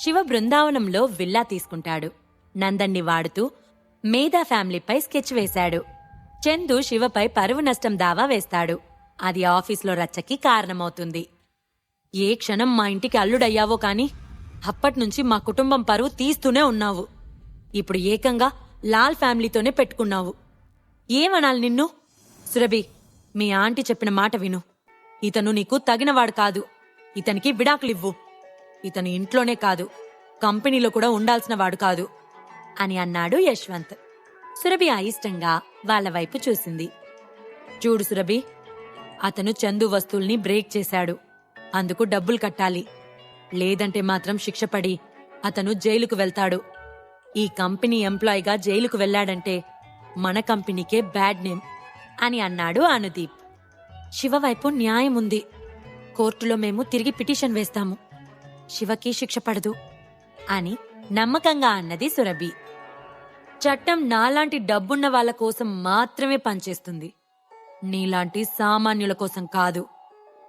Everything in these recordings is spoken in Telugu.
శివ బృందావనంలో విల్లా తీసుకుంటాడు. నందన్ని వాడుతూ మేధా ఫ్యామిలీపై స్కెచ్ వేశాడు. చందు శివపై పరువు నష్టం దావా వేస్తాడు. అది ఆఫీస్లో రచ్చకి కారణమవుతుంది. ఏ క్షణం మా ఇంటికి అల్లుడయ్యావో కాని అప్పట్నుంచి మా కుటుంబం పరువు తీస్తూనే ఉన్నావు. ఇప్పుడు ఏకంగా లాల్ ఫ్యామిలీతోనే పెట్టుకున్నావు. ఏమనాలి నిన్ను? సురభి మీ ఆంటీ చెప్పిన మాట విను. ఇతను నీకు తగినవాడు కాదు. ఇతనికి విడాకులివ్వు. ఇతను ఇంట్లోనే కాదు కంపెనీలో కూడా ఉండాల్సిన వాడు కాదు అని అన్నాడు యశ్వంత్. సురభి అయిష్టంగా వాళ్ళ వైపు చూసింది. చూడు సురభి అతను చందు వస్తువుల్ని బ్రేక్ చేశాడు. అందుకు డబ్బులు కట్టాలి. లేదంటే మాత్రం శిక్షపడి అతను జైలుకు వెళ్తాడు. ఈ కంపెనీ ఎంప్లాయీగా జైలుకు వెళ్ళాడంటే మన కంపెనీకే బ్యాడ్ నేమ్ అని అన్నాడు అనుదీప్. శివ వైపు న్యాయం ఉంది కోర్టులో మేము తిరిగి పిటిషన్ వేస్తాము. శివకి శిక్ష పడదు అని నమ్మకంగా అన్నది సురభి. చట్టం నాలాంటి డబ్బున్న వాళ్ళ కోసం మాత్రమే పనిచేస్తుంది. నీలాంటి సామాన్యుల కోసం కాదు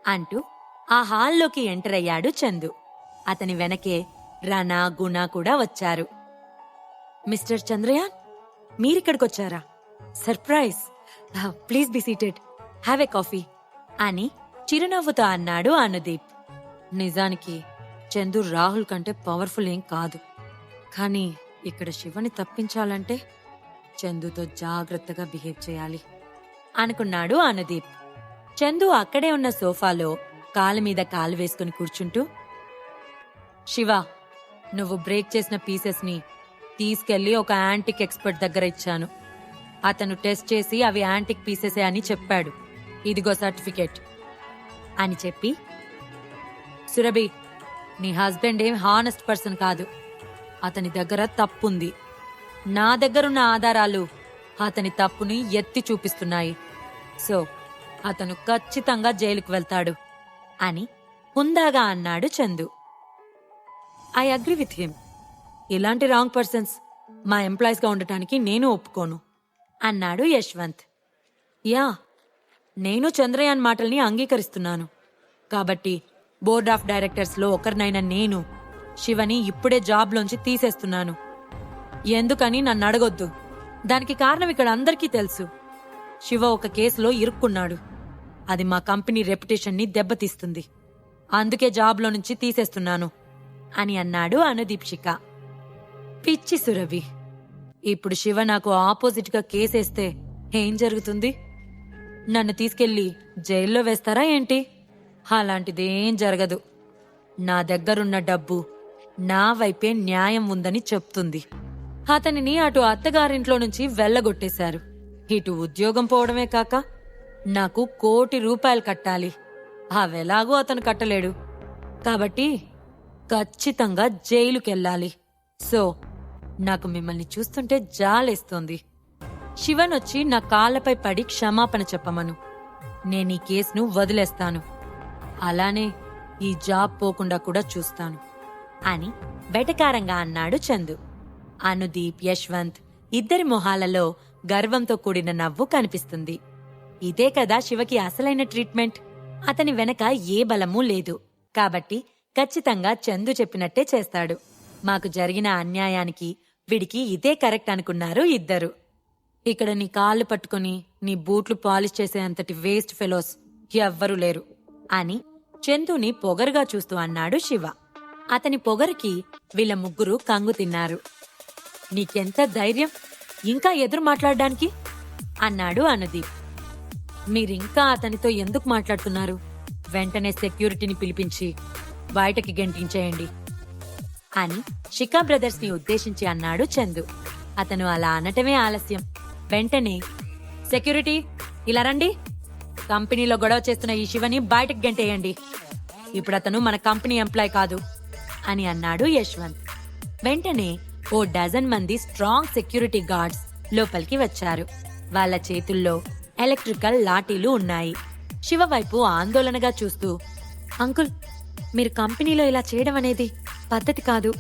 అంటూ ఆ హాల్లోకి ఎంటర్ అయ్యాడు చందు. అతని వెనకే రణ గుణ కూడా వచ్చారు. Mister Chandrayaan మీరిక్కడికొచ్చారా? Surprise! Please be seated. Have a coffee! అని చిరునవ్వుతో అన్నాడు అనుదీప్. నిజానికి చందు రాహుల్ కంటే పవర్ఫుల్ ఏం కాదు. కానీ ఇక్కడ శివని తప్పించాలంటే చందుతో జాగ్రత్తగా బిహేవ్ చేయాలి. అనుకున్నాడు అనుదీప్ చందు అక్కడే ఉన్న సోఫాలో కాలు మీద కాలు వేసుకుని కూర్చుంటూ శివ నువ్వు బ్రేక్ చేసిన పీసెస్ని తీసుకెళ్ళి ఒక యాంటిక్ ఎక్స్పర్ట్ దగ్గర ఇచ్చాను. అతను టెస్ట్ చేసి అవి యాంటిక్ పీసెసే అని చెప్పాడు. ఇదిగో సర్టిఫికేట్. అని చెప్పి సురభి నీ హస్బెండ్ ఏం హానెస్ట్ పర్సన్ కాదు. అతని దగ్గర తప్పుంది. నా దగ్గరున్న ఆధారాలు అతని తప్పుని ఎత్తి చూపిస్తున్నాయి. సో అతను ఖచ్చితంగా జైలుకు వెళ్తాడు అని హుందాగా అన్నాడు Chandu. I agree with him. ఇలాంటి రాంగ్ పర్సన్స్ మా ఎంప్లాయీస్గా ఉండటానికి నేను ఒప్పుకోను అన్నాడు యశ్వంత్. యా నేను చంద్రయాన్ మాటల్ని అంగీకరిస్తున్నాను. కాబట్టి బోర్డ్ ఆఫ్ డైరెక్టర్స్లో ఒకరినైనా నేను శివని ఇప్పుడే జాబ్లోంచి తీసేస్తున్నాను. ఎందుకని నన్ను అడగొద్దు దానికి కారణం ఇక్కడ అందరికీ తెలుసు. శివ ఒక కేసులో ఇరుక్కున్నాడు. అది మా కంపెనీ రెప్యుటేషన్ని దెబ్బతీస్తుంది. అందుకే జాబ్లో నుంచి తీసేస్తున్నాను అని అన్నాడు అనుదీప్షిక. పిచ్చి సురభి. ఇప్పుడు శివ నాకు ఆపోజిట్గా కేసేస్తే ఏం జరుగుతుంది? నన్ను తీసుకెళ్ళి జైల్లో వేస్తారా ఏంటి? అలాంటిదేం జరగదు. నా దగ్గరున్న డబ్బు నా వైపే న్యాయం ఉందని చెప్తుంది. అతనిని అటు అత్తగారింట్లో నుంచి వెళ్ళగొట్టేశారు. ఇటు ఉద్యోగం పోవడమే కాక నాకు కోటి రూపాయలు కట్టాలి. అవెలాగూ అతను కట్టలేడు. కాబట్టి ఖచ్చితంగా జైలుకెళ్ళాలి. సో నాకు మిమ్మల్ని చూస్తుంటే జాలేస్తోంది. శివన్ వచ్చి నా కాళ్ళపై పడి క్షమాపణ చెప్పమను. నేను ఈ కేసును వదిలేస్తాను. అలానే ఈ జాబ్ పోకుండా కూడా చూస్తాను. అని వెటకారంగా అన్నాడు చందు. అనుదీప్ యశ్వంత్ ఇద్దరి మొహాలలో గర్వంతో కూడిన నవ్వు కనిపిస్తుంది. ఇదే కదా శివకి అసలైన ట్రీట్మెంట్. అతని వెనక ఏ బలమూ లేదు. కాబట్టి ఖచ్చితంగా చందు చెప్పినట్టే చేస్తాడు. మాకు జరిగిన అన్యాయానికి వీడికి ఇదే కరెక్ట్ అనుకున్నారు ఇద్దరు. ఇక్కడ నీ కాళ్ళు పట్టుకుని నీ బూట్లు పాలిష్ చేసే అంతటి వేస్ట్ ఫెలోస్ ఎవ్వరూ లేరు. అని చందుని పొగరుగా చూస్తూ అన్నాడు శివ. అతని పొగరికి వీళ్ళ ముగ్గురు కంగు తిన్నారు. నీకెంత ధైర్యం? ఇంకా ఎదురు మాట్లాడడానికి? అన్నాడు అనుదీప్. మీరింకా అతనితో ఎందుకు మాట్లాడుతున్నారు? వెంటనే సెక్యూరిటీని పిలిపించి బయటకి గెంటించేయండి అని షికా బ్రదర్స్ని ఉద్దేశించి అన్నాడు చందు. అతను అలా అనటమే ఆలస్యం. వెంటనే సెక్యూరిటీ ఇలా రండి. కంపెనీలో గొడవ చేస్తున్న ఈ శివని బయటకు గెంటేయండి. ఇప్పుడు అతను మన కంపెనీ ఎంప్లాయ్ కాదు అని అన్నాడు యశ్వంత్. వెంటనే ఓ డజన్ మంది స్ట్రాంగ్ సెక్యూరిటీ గార్డ్స్ లోపలికి వచ్చారు. వాళ్ళ చేతుల్లో ఎలక్ట్రికల్ లాఠీలు ఉన్నాయి. శివ వైపు ఆందోళనగా చూస్తూ అంకుల్ మీరు కంపెనీలో ఇలా చేయడం అనేది పద్ధతి కాదు.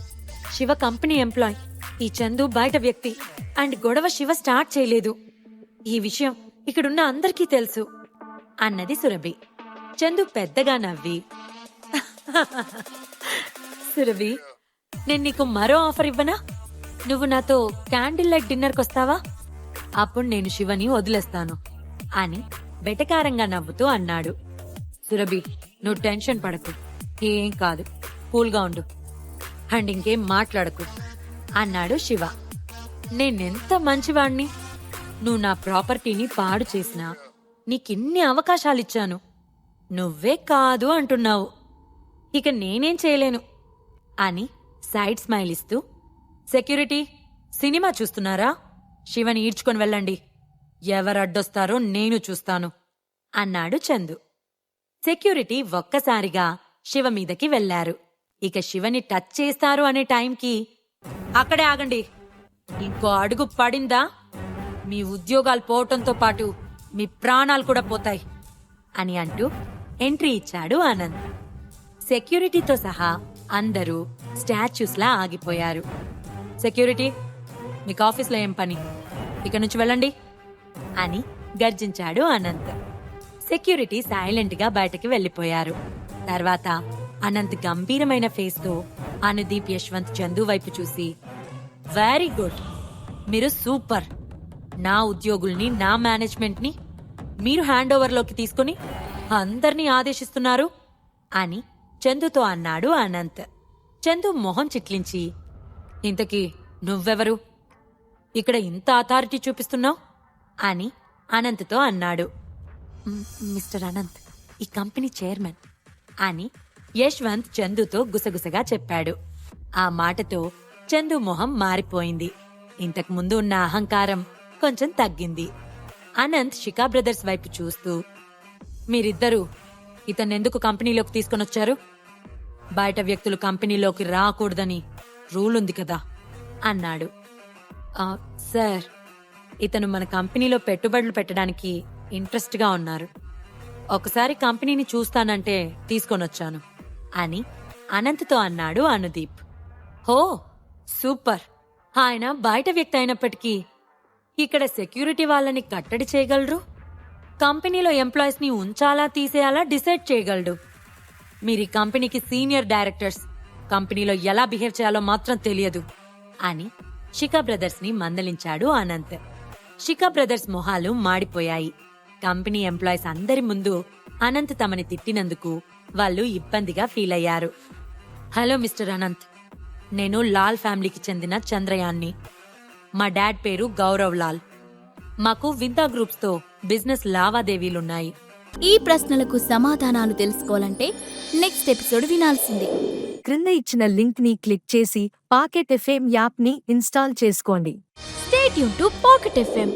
శివ కంపెనీ ఎంప్లాయ్ ఈ చందు బయట వ్యక్తి అండ్ గొడవ శివ స్టార్ట్ చేయలేదు. ఈ విషయం ఇక్కడున్న అందరికీ తెలుసు. అన్నది సురభి. చందు పెద్దగా నవ్వి సురభి నేను నీకు మరో ఆఫర్ ఇవ్వనా? నువ్వు నాతో క్యాండిల్ లైట్ డిన్నర్కి వస్తావా అప్పుడు నేను శివని వదిలేస్తాను అని బెటకారంగా నవ్వుతూ అన్నాడు. సురభి నువ్వు టెన్షన్ పడకు ఏం కాదు కూల్గా ఉండు. అండ్ ఇంకేం మాట్లాడకు అన్నాడు శివ. నేనెంత మంచివాణ్ణి? నువ్వు నా ప్రాపర్టీని పాడు చేసినా నీకిన్ని అవకాశాలిచ్చాను. నువ్వే కాదు అంటున్నావు. ఇక నేనేం చేయలేను. అని సైడ్ స్మైల్ ఇస్తూ సెక్యూరిటీ సినిమా చూస్తున్నారా? శివని ఈడ్చుకొని వెళ్ళండి. ఎవరడ్డొస్తారో నేను చూస్తాను. అన్నాడు చందు. సెక్యూరిటీ ఒక్కసారిగా శివ మీదకి వెళ్ళారు ఇక శివని టచ్ చేస్తారు అనే టైంకి అక్కడే ఆగండి. ఇంకో అడుగు పడిందా? మీ ఉద్యోగాలు పోవటంతో పాటు మీ ప్రాణాలు కూడా పోతాయి అని అంటూ ఎంట్రీ ఇచ్చాడు ఆనంద్. సెక్యూరిటీతో సహా అందరూ స్టాచ్యూస్లా ఆగిపోయారు. సెక్యూరిటీ మీకు ఆఫీస్లో ఏం పని? ఇక నుంచి వెళ్ళండి అని గర్జించాడు అనంత్ సెక్యూరిటీ సైలెంట్గా బయటకు బయటకి తర్వాత అనంత్ గంభీరమైన ఫేస్తో అనుదీప్ యశ్వంత్ చందు వైపు చూసి వెరీ గుడ్. మీరు సూపర్. నా ఉద్యోగుల్ని నా మేనేజ్మెంట్ని మీరు హ్యాండ్ ఓవర్లోకి తీసుకుని అందర్నీ ఆదేశిస్తున్నారు అని చందుతో అన్నాడు అనంత్. చందు మొహం చిట్లించి ఇంతకీ నువ్వెవరు? ఇక్కడ ఇంత అథారిటీ చూపిస్తున్నావు? అని అనంత్తో అన్నాడు. మిస్టర్ అనంత్ ఈ కంపెనీ చైర్మన్ అని యశ్వంత్ చందుతో గుసగుసగా చెప్పాడు. ఆ మాటతో చందు మొహం మారిపోయింది. ఇంతకు ముందు ఉన్న అహంకారం కొంచెం తగ్గింది. అనంత్ షికా బ్రదర్స్ వైపు చూస్తూ మీరిద్దరూ ఇతన్నెందుకు కంపెనీలోకి తీసుకొనొచ్చారు? బయట వ్యక్తులు కంపెనీలోకి రాకూడదని రూల్ ఉంది కదా అన్నాడు. సార్ ఇతను మన కంపెనీలో పెట్టుబడులు పెట్టడానికి ఇంట్రెస్ట్గా ఉన్నారు. ఒకసారి కంపెనీని చూస్తానంటే తీసుకొనొచ్చాను అని అనంత్తో అన్నాడు అనుదీప్. హో సూపర్! ఆయన బయట వ్యక్తి అయినప్పటికీ ఇక్కడ సెక్యూరిటీ వాళ్ళని కట్టడి చేయగలరు? కంపెనీలో ఎంప్లాయీస్ని ఉంచాలా తీసేయాలా డిసైడ్ చేయగలడు? మీరు ఈ కంపెనీకి సీనియర్ డైరెక్టర్స్ కంపెనీలో ఎలా బిహేవ్ చేయాలో మాత్రం తెలియదు. అని షికా బ్రదర్స్ని మందలించాడు అనంత్. షికా బ్రదర్స్ మొహాలు మాడిపోయాయి. కంపెనీ ఎంప్లాయీస్ అందరి ముందు అనంత్ తమని తిట్టినందుకు వాళ్ళు ఇబ్బందిగా ఫీల్ అయ్యారు. హలో మిస్టర్ అనంత్ నేను లాల్ ఫ్యామిలీకి చెందిన చంద్రయాన్ని. మా డాడ్ పేరు గౌరవ్ లాల్ మాకు వింతా గ్రూప్స్తో బిజినెస్ లావాదేవీలున్నాయి. ఈ ప్రశ్నలకు సమాధానాలు తెలుసుకోవాలంటే నెక్స్ట్ ఎపిసోడ్ వినాల్సిందే. క్రింద ఇచ్చిన లింక్ని క్లిక్ చేసి పాకెట్ ఎఫ్ఎం యాప్ని ఇన్స్టాల్ చేసుకోండి. స్టేట్ యూన్ టు పాకెట్ ఎఫ్ఎం.